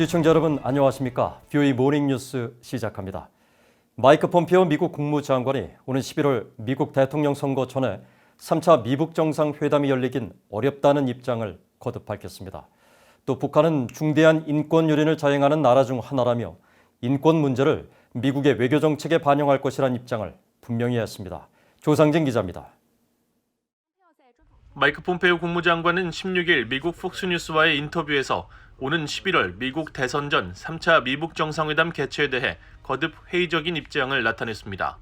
시청자 여러분 안녕하십니까? 뷰이 모닝 뉴스 시작합니다. 마이크 폼피오 미국 국무장관이 오는 11월 미국 대통령 선거 전에 3차 미북 정상회담이 열리긴 어렵다는 입장을 거듭 밝혔습니다. 또 북한은 중대한 인권 유린을 자행하는 나라 중 하나라며 인권 문제를 미국의 외교 정책에 반영할 것이란 입장을 분명히 했습니다. 조상진 기자입니다. 마이크 폼페이오 국무장관은 16일 미국 폭스뉴스와의 인터뷰에서 오는 11월 미국 대선 전 3차 미북 정상회담 개최에 대해 거듭 회의적인 입장을 나타냈습니다.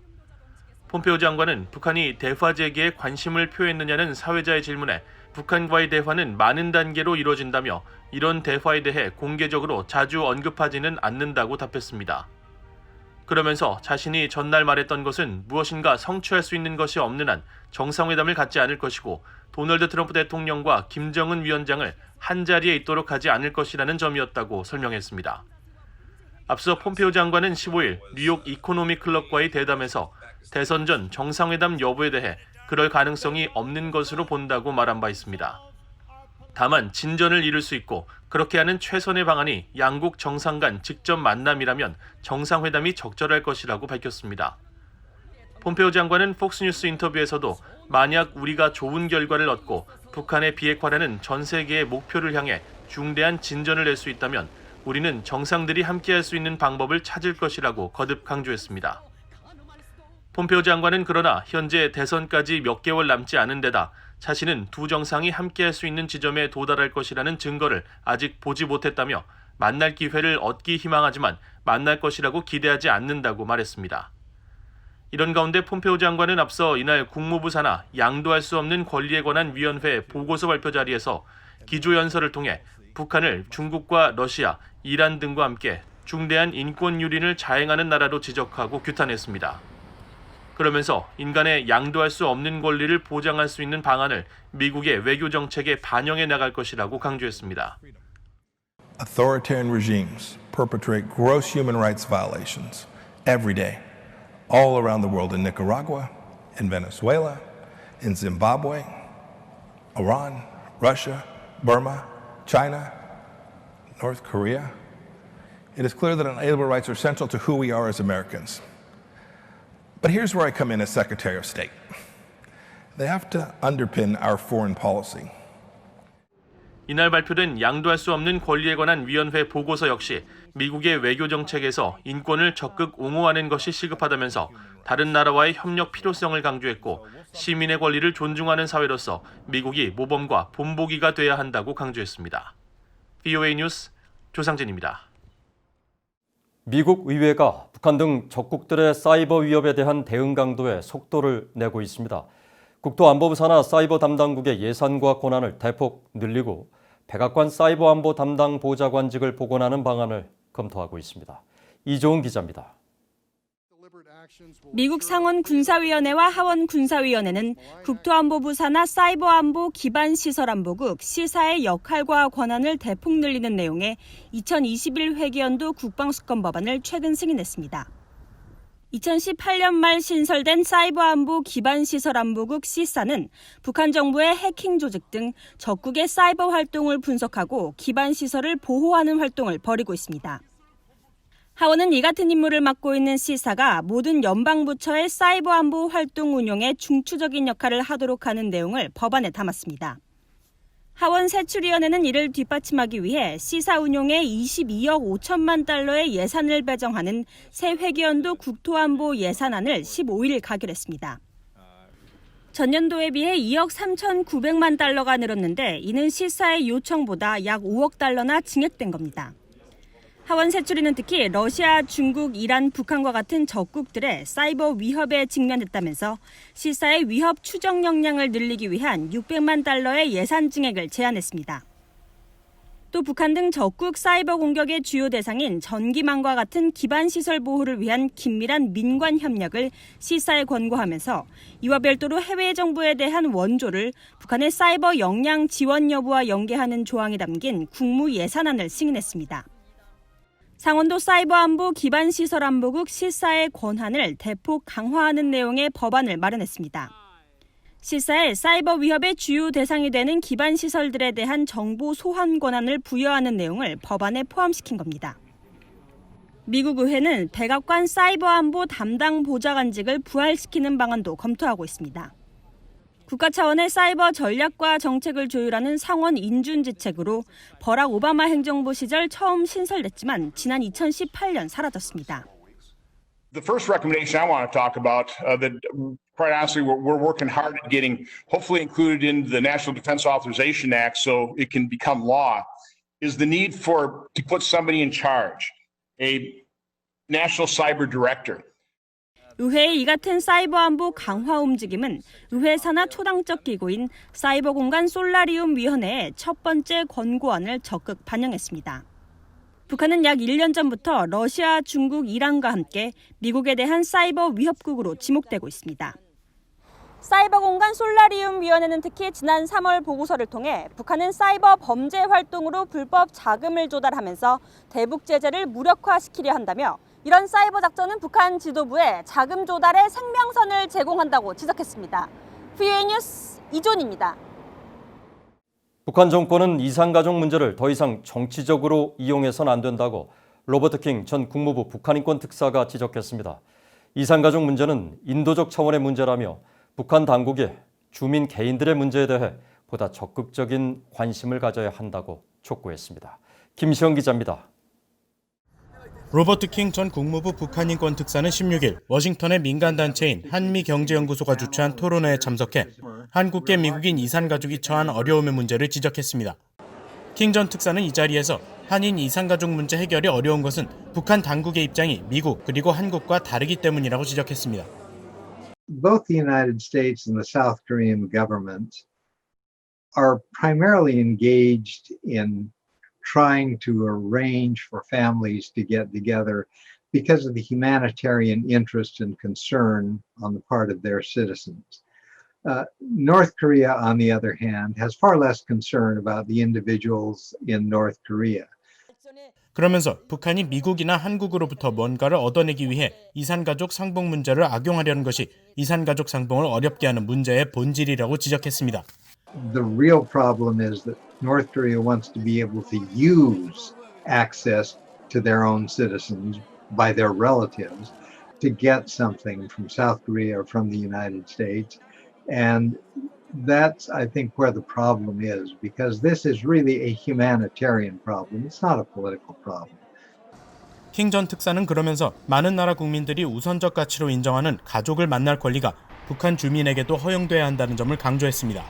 폼페이오 장관은 북한이 대화 재개에 관심을 표했느냐는 사회자의 질문에 북한과의 대화는 많은 단계로 이루어진다며 이런 대화에 대해 공개적으로 자주 언급하지는 않는다고 답했습니다. 그러면서 자신이 전날 말했던 것은 무엇인가 성취할 수 있는 것이 없는 한 정상회담을 갖지 않을 것이고 도널드 트럼프 대통령과 김정은 위원장을 한 자리에 있도록 하지 않을 것이라는 점이었다고 설명했습니다. 앞서 폼페오 장관은 15일 뉴욕 이코노미 클럽과의 대담에서 대선 전 정상회담 여부에 대해 그럴 가능성이 없는 것으로 본다고 말한 바 있습니다. 다만 진전을 이룰 수 있고 그렇게 하는 최선의 방안이 양국 정상 간 직접 만남이라면 정상회담이 적절할 것이라고 밝혔습니다. 폼페오 장관은 폭스뉴스 인터뷰에서도 만약 우리가 좋은 결과를 얻고 북한의 비핵화라는 전 세계의 목표를 향해 중대한 진전을 낼 수 있다면 우리는 정상들이 함께할 수 있는 방법을 찾을 것이라고 거듭 강조했습니다. 폼페오 장관은 그러나 현재 대선까지 몇 개월 남지 않은 데다 자신은 두 정상이 함께할 수 있는 지점에 도달할 것이라는 증거를 아직 보지 못했다며 만날 기회를 얻기 희망하지만 만날 것이라고 기대하지 않는다고 말했습니다. 이런 가운데 폼페오 장관은 앞서 이날 국무부 산하 양도할 수 없는 권리에 관한 위원회 보고서 발표 자리에서 기조연설을 통해 북한을 중국과 러시아, 이란 등과 함께 중대한 인권 유린을 자행하는 나라로 지적하고 규탄했습니다. 그러면서 인간의 양도할 수 없는 권리를 보장할 수 있는 방안을 미국의 외교 정책에 반영해 나갈 것이라고 강조했습니다. Authoritarian regimes perpetrate gross human rights violations every day, all around the world in Nicaragua, in Venezuela, in Zimbabwe, Iran, Russia, Burma, China, North Korea. It is clear that unalienable rights are central to who we are as Americans. But here's where I come in as Secretary of State. They have to underpin our foreign policy. 이날 발표된 양도할 수 없는 권리에 관한 위원회 보고서 역시 미국의 외교 정책에서 인권을 적극 옹호하는 것이 시급하다면서 다른 나라와의 협력 필요성을 강조했고 시민의 권리를 존중하는 사회로서 미국이 모범과 본보기가 돼야 한다고 강조했습니다. VOA 뉴스 조상진입니다. 미국 의회가 북한 등 적국들의 사이버 위협에 대한 대응 강도에 속도를 내고 있습니다. 국토안보부 산하 사이버 담당국의 예산과 권한을 대폭 늘리고 백악관 사이버 안보 담당 보좌관직을 복원하는 방안을 검토하고 있습니다. 이종훈 기자입니다. 미국 상원 군사위원회와 하원 군사위원회는 국토안보부 산하 사이버안보 기반 시설 안보국 시사의 역할과 권한을 대폭 늘리는 내용의 2021 회계연도 국방수권 법안을 최근 승인했습니다. 2018년 말 신설된 사이버 안보 기반 시설 안보국 시사는 북한 정부의 해킹 조직 등 적국의 사이버 활동을 분석하고 기반 시설을 보호하는 활동을 벌이고 있습니다. 하원은 이 같은 임무를 맡고 있는 시사가 모든 연방부처의 사이버 안보 활동 운용에 중추적인 역할을 하도록 하는 내용을 법안에 담았습니다. 하원 세출위원회는 이를 뒷받침하기 위해 시사 운용에 22억 5천만 달러의 예산을 배정하는 새 회계연도 국토안보 예산안을 15일 가결했습니다. 전년도에 비해 2억 3,900만 달러가 늘었는데 이는 시사의 요청보다 약 5억 달러나 증액된 겁니다. 하원 세출위는 특히 러시아, 중국, 이란, 북한과 같은 적국들의 사이버 위협에 직면했다면서 시사의 위협 추정 역량을 늘리기 위한 600만 달러의 예산 증액을 제안했습니다. 또 북한 등 적국 사이버 공격의 주요 대상인 전기망과 같은 기반 시설 보호를 위한 긴밀한 민관 협력을 시사에 권고하면서 이와 별도로 해외 정부에 대한 원조를 북한의 사이버 역량 지원 여부와 연계하는 조항이 담긴 국무 예산안을 승인했습니다. 상원도 사이버 안보 기반 시설 안보국 실사의 권한을 대폭 강화하는 내용의 법안을 마련했습니다. 시사에 사이버 위협의 주요 대상이 되는 기반 시설들에 대한 정보 소환 권한을 부여하는 내용을 법안에 포함시킨 겁니다. 미국 의회는 백악관 사이버 안보 담당 보좌관직을 부활시키는 방안도 검토하고 있습니다. 국가 차원의 사이버 전략과 정책을 조율하는 상원 인준지책으로 버락 오바마 행정부 시절 처음 신설됐지만 지난 2018년 사라졌습니다. The first recommendation I want to talk about uh, that, quite honestly, we're, we're working hard at getting hopefully included in the National Defense Authorization Act so it can become law is the need for to put somebody in charge, a national cyber director. 의회의 이 같은 사이버 안보 강화 움직임은 의회 산하 초당적 기구인 사이버 공간 솔라리움 위원회의 첫 번째 권고안을 적극 반영했습니다. 북한은 약 1년 전부터 러시아, 중국, 이란과 함께 미국에 대한 사이버 위협국으로 지목되고 있습니다. 사이버 공간 솔라리움 위원회는 특히 지난 3월 보고서를 통해 북한은 사이버 범죄 활동으로 불법 자금을 조달하면서 대북 제재를 무력화시키려 한다며 이런 사이버 작전은 북한 지도부에 자금 조달의 생명선을 제공한다고 지적했습니다. VA 뉴스 이존입니다. 북한 정권은 이산가족 문제를 더 이상 정치적으로 이용해서는 안 된다고 로버트 킹 전 국무부 북한인권 특사가 지적했습니다. 이산가족 문제는 인도적 차원의 문제라며 북한 당국이 주민 개인들의 문제에 대해 보다 적극적인 관심을 가져야 한다고 촉구했습니다. 김시영 기자입니다. 로버트 킹 전 국무부 북한인권 특사는 16일 워싱턴의 민간 단체인 한미경제연구소가 주최한 토론회에 참석해 한국계 미국인 이산 가족이 처한 어려움의 문제를 지적했습니다. 킹 전 특사는 이 자리에서 한인 이산 가족 문제 해결이 어려운 것은 북한 당국의 입장이 미국 그리고 한국과 다르기 때문이라고 지적했습니다. both the United States and the South Korean government are primarily engaged in trying to arrange for families to get together because of the humanitarian interest and concern on the part of their citizens. Uh, North Korea, on the other hand, has far less concern about the individuals in North Korea. 그러면서 북한이 미국이나 한국으로부터 뭔가를 얻어내기 위해 이산가족 상봉 문제를 악용하려는 것이 이산가족 상봉을 어렵게 하는 문제의 본질이라고 지적했습니다. The real problem is that North Korea wants to be able to use access to their own citizens by their relatives to get something from South Korea or from the United States. And that's, I think, where the problem is because this is really a humanitarian problem. It's not a political problem. 킹 전 특사는 그러면서 많은 나라 국민들이 우선적 가치로 인정하는 가족을 만날 권리가 북한 주민에게도 허용돼야 한다는 점을 강조했습니다.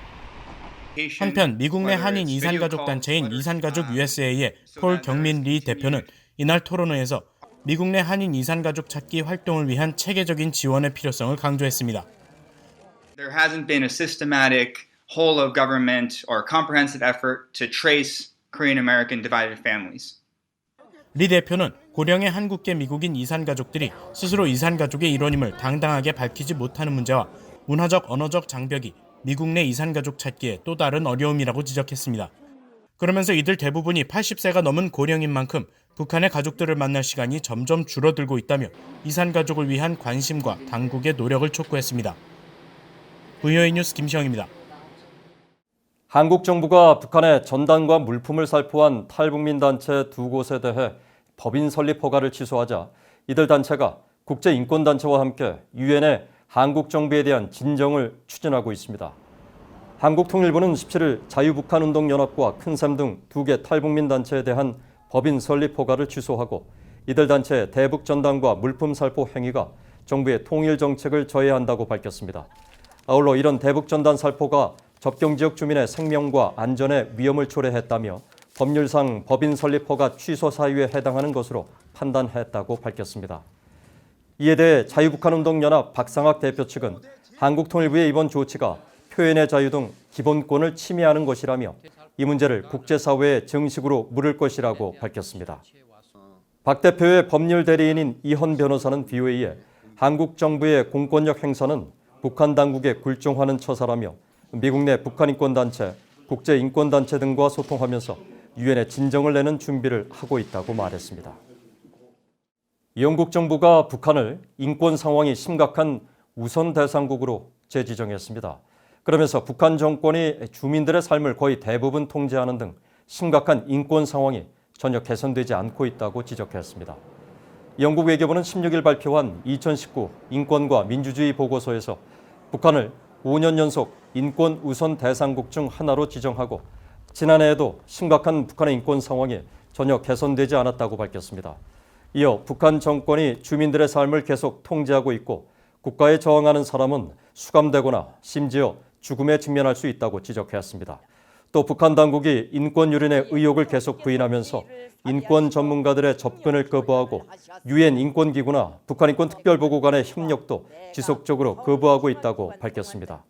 한편 미국 내 한인 이산가족 단체인 이산가족 USA의 폴 경민 리 대표는 이날 토론회에서 미국 내 한인 이산가족 찾기 활동을 위한 체계적인 지원의 필요성을 강조했습니다. there hasn't been a systematic whole of government or comprehensive effort to trace Korean American divided families. 리 대표는 고령의 한국계 미국인 이산 가족들이 스스로 이산 가족의 일원임을 당당하게 밝히지 못하는 문제와 문화적 언어적 장벽이 미국 내 이산가족 찾기에 또 다른 어려움이라고 지적했습니다. 그러면서 이들 대부분이 80세가 넘은 고령인 만큼 북한의 가족들을 만날 시간이 점점 줄어들고 있다며 이산가족을 위한 관심과 당국의 노력을 촉구했습니다. VOA 뉴스 김시영입니다. 한국 정부가 북한의 전단과 물품을 살포한 탈북민 단체 두 곳에 대해 법인 설립 허가를 취소하자 이들 단체가 국제 인권 단체와 함께 유엔에 한국 정부에 대한 진정을 추진하고 있습니다. 한국통일부는 17일 자유북한운동연합과 큰샘 등두 개 탈북민 단체에 대한 법인 설립 허가를 취소하고 이들 단체의 대북 전단과 물품 살포 행위가 정부의 통일 정책을 저해한다고 밝혔습니다. 아울러 이런 대북 전단 살포가 접경 지역 주민의 생명과 안전에 위험을 초래했다며 법률상 법인 설립 허가 취소 사유에 해당하는 것으로 판단했다고 밝혔습니다. 이에 대해 자유북한운동연합 박상학 대표 측은 한국통일부의 이번 조치가 표현의 자유 등 기본권을 침해하는 것이라며 이 문제를 국제사회에 정식으로 물을 것이라고 밝혔습니다. 박 대표의 법률 대리인인 이헌 변호사는 BOA에 한국 정부의 공권력 행사는 북한 당국에 굴종하는 처사라며 미국 내 북한 인권 단체, 국제 인권 단체 등과 소통하면서 유엔에 진정을 내는 준비를 하고 있다고 말했습니다. 영국 정부가 북한을 인권 상황이 심각한 우선 대상국으로 재지정했습니다. 그러면서 북한 정권이 주민들의 삶을 거의 대부분 통제하는 등 심각한 인권 상황이 전혀 개선되지 않고 있다고 지적했습니다. 영국 외교부는 16일 발표한 2019 인권과 민주주의 보고서에서 북한을 5년 연속 인권 우선 대상국 중 하나로 지정하고 지난해에도 심각한 북한의 인권 상황이 전혀 개선되지 않았다고 밝혔습니다. 이어 북한 정권이 주민들의 삶을 계속 통제하고 있고 국가에 저항하는 사람은 수감되거나 심지어 죽음에 직면할 수 있다고 지적했습니다. 또 북한 당국이 인권 유린의 의혹을 계속 부인하면서 인권 전문가들의 접근을 거부하고 유엔 인권기구나 북한 인권 특별보고 간의 협력도 지속적으로 거부하고 있다고 밝혔습니다.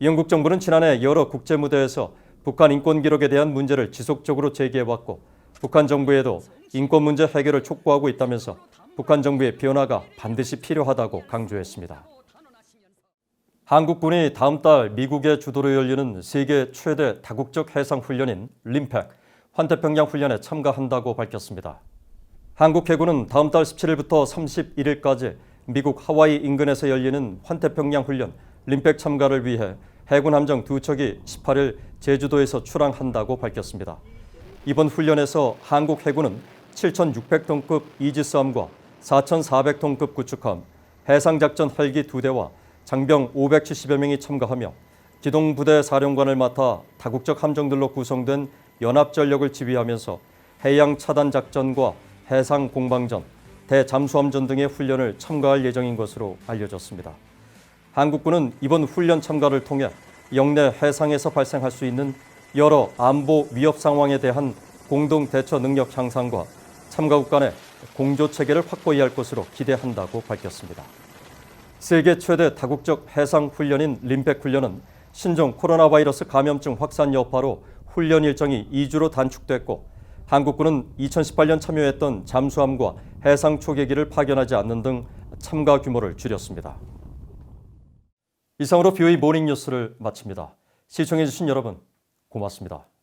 영국 정부는 지난해 여러 국제 무대에서 북한 인권 기록에 대한 문제를 지속적으로 제기해왔고 북한 정부에도 인권 문제 해결을 촉구하고 있다면서 북한 정부의 변화가 반드시 필요하다고 강조했습니다. 한국군이 다음 달 미국의 주도로 열리는 세계 최대 다국적 해상 훈련인 림팩 환태평양 훈련에 참가한다고 밝혔습니다. 한국 해군은 다음 달 17일부터 31일까지 미국 하와이 인근에서 열리는 환태평양 훈련 림팩 참가를 위해 해군 함정 두 척이 18일 제주도에서 출항한다고 밝혔습니다. 이번 훈련에서 한국 해군은 7,600톤급 이지스함과 4,400톤급 구축함, 해상작전 헬기 두 대와 장병 570여 명이 참가하며 기동부대 사령관을 맡아 다국적 함정들로 구성된 연합전력을 지휘하면서 해양 차단 작전과 해상 공방전, 대잠수함전 등의 훈련을 참가할 예정인 것으로 알려졌습니다. 한국군은 이번 훈련 참가를 통해 영내 해상에서 발생할 수 있는 여러 안보 위협 상황에 대한 공동 대처 능력 향상과 참가국 간의 공조 체계를 확보해야 할 것으로 기대한다고 밝혔습니다. 세계 최대 다국적 해상 훈련인 림팩 훈련은 신종 코로나 바이러스 감염증 확산 여파로 훈련 일정이 2주로 단축됐고 한국군은 2018년 참여했던 잠수함과 해상 초계기를 파견하지 않는 등 참가 규모를 줄였습니다. 이상으로 BOE 모닝 뉴스를 마칩니다. 시청해주신 여러분 고맙습니다.